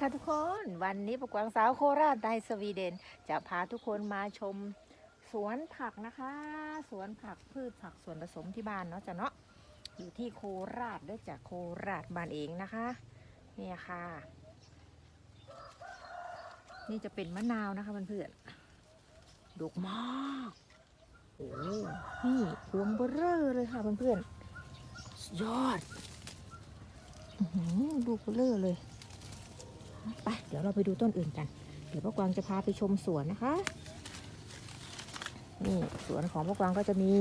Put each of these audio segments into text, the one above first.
ค่ะทุกคน วันนี้ประกวางสาวโคราชในสวีเดน จะพาทุกคนมาชมสวนผักนะคะ สวนผักพืชผักสวนผสมที่บ้านเนาะจ้ะเนาะอยู่ที่โคราชด้วยจากโคราชบ้านเองนะคะเนี่ยค่ะ นี่จะเป็นมะนาวนะคะเพื่อนๆดกมากโอ้นี่พวงเบอร์เรอเลยค่ะเพื่อนๆยอดดูเบอร์เรอเลย ไปเดี๋ยวเราไปดูต้นอื่นกัน เดี๋ยวพ่อกวางจะพาไปชมสวนนะคะ นี่สวนของพ่อกวางก็จะมี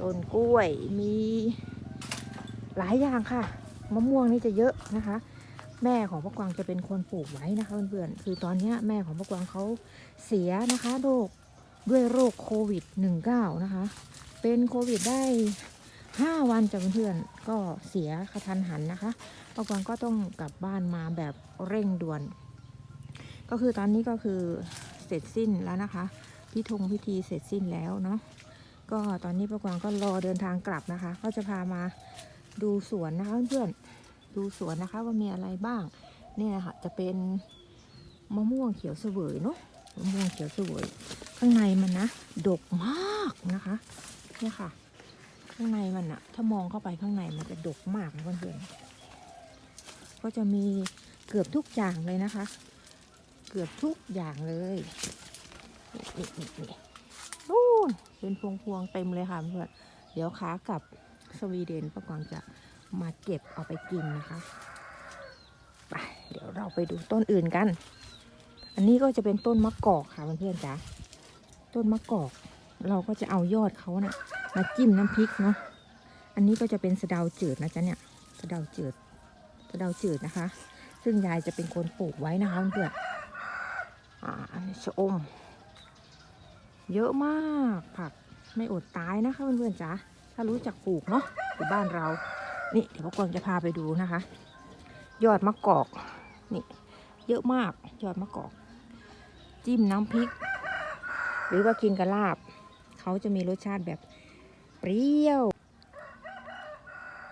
ต้นกล้วยมีหลายอย่างค่ะ มะม่วงนี่จะเยอะนะคะ แม่ของพ่อกวางจะเป็นคนปลูกไว้นะคะเพื่อนๆคือตอนนี้แม่ของพ่อกวางเขาเสียนะคะโรคด้วยโรคโควิด -19 นะคะ เป็นโควิดได้ 5วันจากเพื่อนๆก็เสียกระทันหันนะคะปอกวางก็ต้องกลับบ้านมาแบบเร่งด่วน ก็คือตอนนี้ก็คือเสร็จสิ้นแล้วนะคะพิธงพิธีเสร็จสิ้นแล้วเนาะก็ตอนนี้ปอกวางก็รอเดินทางกลับนะคะ ก็จะพามาดูสวนนะคะเพื่อนๆดูสวนนะคะว่ามีอะไรบ้างเนี่ยค่ะจะเป็นมะม่วงเขียวเสวยเนาะมะม่วงเขียวเสวยข้างในมันนะดกมากนะคะเนี่ยค่ะางในมันอะถ้ามองเข้าไปข้างในมันจะดกมากนะเพื่อนๆก็จะมีเกือบทุกอย่างเลยนะคะ เกือบทุกอย่างเลยนี่นี่นี่นู่นเป็นพวงพวงๆเต็มเลยค่ะเพื่อนเดี๋ยวขากลับสวีเดนป้ากวางจะมาเก็บเอาไปกินนะคะไปเดี๋ยวเราไปดูต้นอื่นกัน อันนี้ก็จะเป็นต้นมะกอกค่ะเพื่อนๆจ๋าต้นมะกอก เราก็จะเอายอดเขานะ่ะ มาจิ้มน้ำพริกเนาะ อันนี้ก็จะเป็นสะเดาจืดนะจ๊ะเนี่ย สะเดาจืด สะเดาจืดนะคะ ซึ่งยายจะเป็นคนปลูกไว้นะคะเพื่อนอ่าชะอม เยอะมากผักไม่อดตายนะคะเพื่อนๆจ๋า ถ้ารู้จักปลูกเนาะอยู่บ้านเรา นี่เดี๋ยวพ่อกวงจะพาไปดูนะคะ ยอดมะกอก นี่ เยอะมากยอดมะกอก จิ้มน้ำพริก หรือว่ากินกับลาบ เขาจะมีรสชาติแบบ เปรี้ยว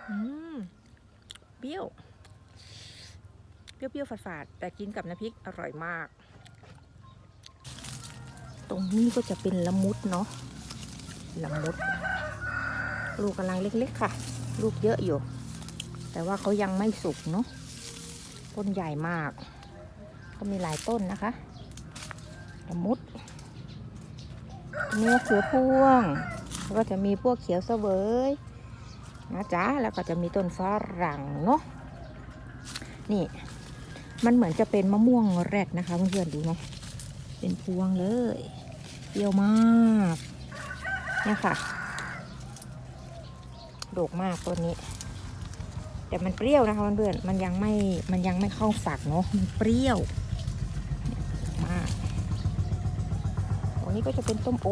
อืม เปรี้ยว เปรี้ยวๆฝาดๆแต่กินกับน้ำพริกอร่อยมาก ตรงนี้ก็จะเป็นละมุดเนาะ ละมุด ลูกกำลังเล็กๆค่ะ ลูกเยอะอยู่ แต่ว่าเขายังไม่สุกเนาะ ต้นใหญ่มาก ก็มีหลายต้นนะคะ ละมุดเนื้อเขือพวง ก็จะมีพวกเขียวเสวยนะจ๊ะแล้วก็จะมีต้นฝรั่งเนาะนี่ มันเหมือนจะเป็นมะม่วงแรดนะคะเพื่อนๆดูเนาะเป็นพวงเลยเปรี้ยวมากเนี่ยค่ะโดกมากต้นนี้ แต่มันเปรี้ยวนะคะเพื่อนๆมันยังไม่มันยังไม่เข้าฝักเนาะมันเปรี้ยวมากตรงนี้ก็จะเป็นต้มโอ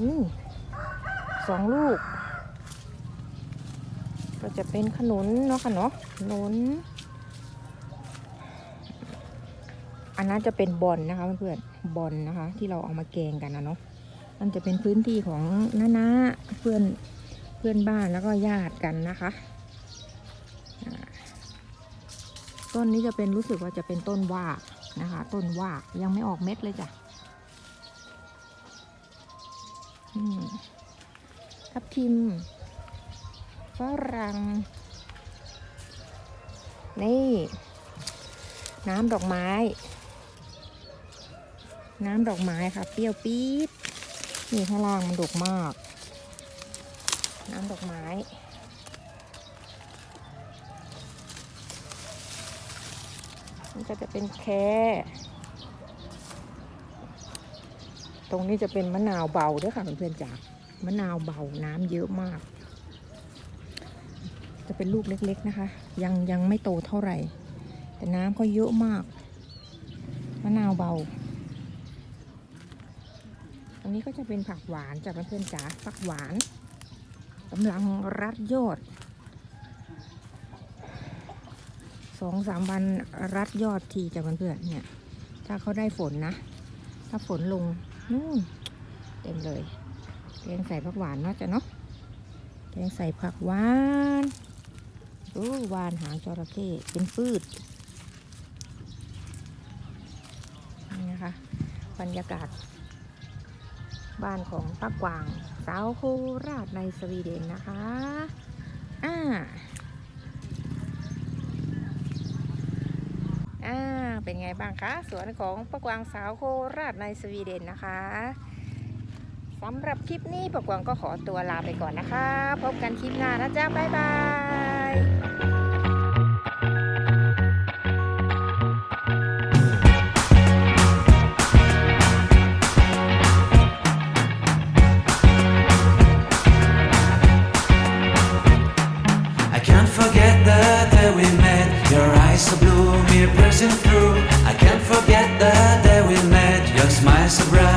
นี่สองลูก ก็จะเป็นขนุนเนาะค่ะเนาะขนุน อันนั้นจะเป็นบอลนะคะเพื่อนๆบอลนะคะ ที่เราเอามาแกงกันนะเนาะมันจะเป็นพื้นที่ของน้าๆเพื่อนเพื่อนบ้านแล้วก็ญาติกันนะคะต้นนี้จะเป็นรู้สึกว่าจะเป็นต้นว่านะคะ ต้นว่ายังไม่ออกเม็ดเลยจ้ะ ทับทิมฝรั่งนี่ น้ำดอกไม้ น้ำดอกไม้ค่ะ เปรี้ยวปี๊ดนี่ข้างล่างมันดกมาก น้ำดอกไม้มันก็จะเป็นแค ตรงนี้จะเป็นมะนาวเบาด้วยค่ะเพื่อนๆจ๋ามะนาวเบาน้ำเยอะมาก จะเป็นลูกเล็กๆนะคะ ยังยังไม่โตเท่าไหร่ แต่น้ำก็เยอะมาก มะนาวเบา อันนี้ก็จะเป็นผักหวานจากเพื่อนๆจ๋าผักหวานกำลังรัดยอดสองสามวันรัดยอดทีจากเพื่อนๆเนี่ย ถ้าเขาได้ฝนนะ ถ้าฝนลง นู่นเต็มเลยแกงใส่ผักหวานเนาะจ้ะเนาะแกงใส่ผักหวานโอ้หวานหางจระเข้เป็นฟืดนะคะ บรรยากาศ บ้านของป้ากวาง สาวโคราชในสวีเดนนะคะอ่าอ่า เป็นไงบ้างคะ สวนของปะกวางสาวโคราชในสวีเดนนะคะสำหรับคลิปนี้ปะกวางก็ขอตัวลาไปก่อนนะคะ พบกันคลิปหน้านะจ๊ะ บ๊ายบาย surprise.